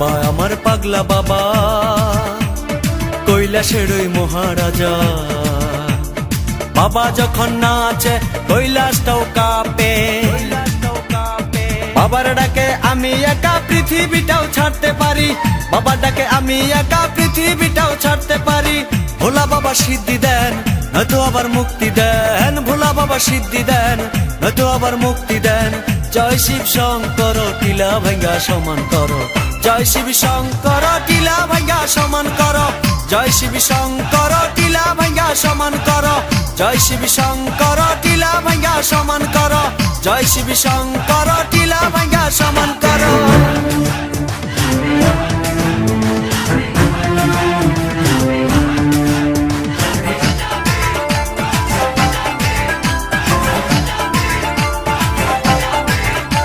বাবা, আমার পাগলা বাবা। কৈলাসের ওই মহারাজা। বাবা যখন নাচে, কৈলাসটাও কাঁপে। বাবার ডাকে, আমি একা পৃথিবীটাও ছাড়তে পারি। বাবার ডাকে, আমি একা পৃথিবীটাও ছাড়তে পারি। ভোলা বাবা সিদ্ধি দেন, নয়তো আবার মুক্তি দেন। ভোলা বাবা সিদ্ধি দেন, নয়তো আবার মুক্তি দেন। জয় শিব শঙ্কর টিলা ভাঙ্গা সমান করো। জয় শিব শঙ্কর, টিলা ভাইয়া সমান কর। জয় শিব শঙ্কর, টিলা ভাইয়া সমান কর। জয় শিব শঙ্কর, টিলা ভাইয়া সমান কর। জয় শিব শঙ্কর